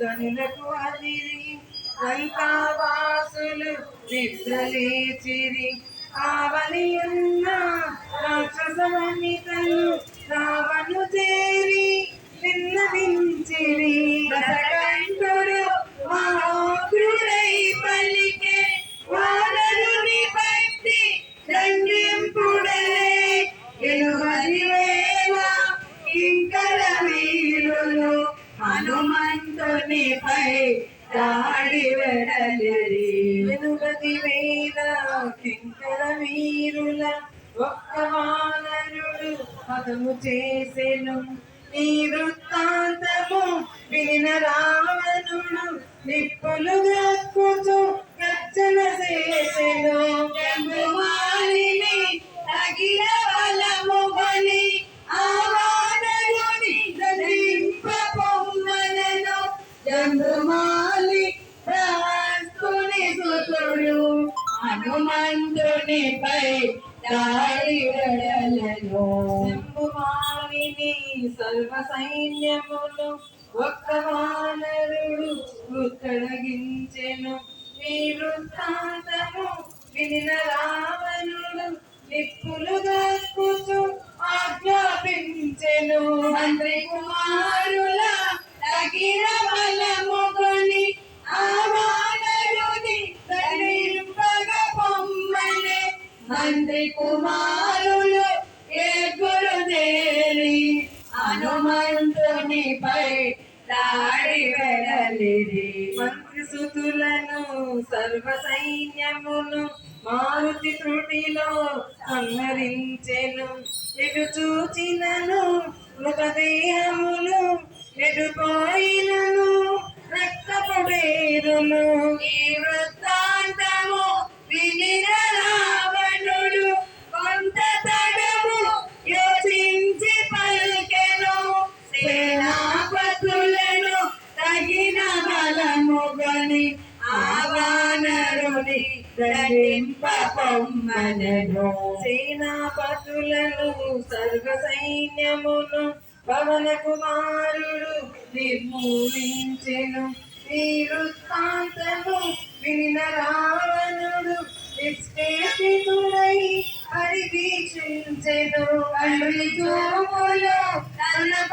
ధనులకు అదిరి లంకావాసులు నిద్రలేచిరి. కావలి ఉన్న రాక్షసవనితలు రావణు చేరి విన్నవించిరి. దశకంఠుడు మహోగ్రుడై పలికే వానరుని భక్తి దండింపుడలే. ఎలువది వేల ఇంకర హనుమంతునిపై దాడి వెడలి ఎలువది వేల కింకర వీరుల ఒక్క వానరుడు పదము చేసెను. ఈ వృత్తాంతము విన రావణుడు నిప్పులుగా హనుమంతునిపై దాడి వెడలను శంభుమాలిని సర్వ సైన్యమును ఒక్క వానరుడు ఉత్తడగించెను. ఈ వృత్తాంతము వినిన రావణుడు నిప్పులు దక్కుచు ఆజ్ఞాపించెను. మంత్రి కుమారుల తగిన మంత్రి కుమారులు ఏ గురుదేరి హనుమంతునిపై దాడి వెడలిరి మంత్రి సుతులను సర్వ సైన్యమును మారుతి త్రుటిలో సంహరించెను. ఎటు చూచినను మృతదేహములు ఎటు పోయినను? బలముగని ఆవానరుని దండింప సేనాపతులను సర్వ సైన్యమును పవన కుమారుడు నిర్మూలించెను. ఈ వృత్తాంతము వినిన రావణుడు నిష్కేషితుడై పరివీక్షించెను తండ్రి చూపులు తనపై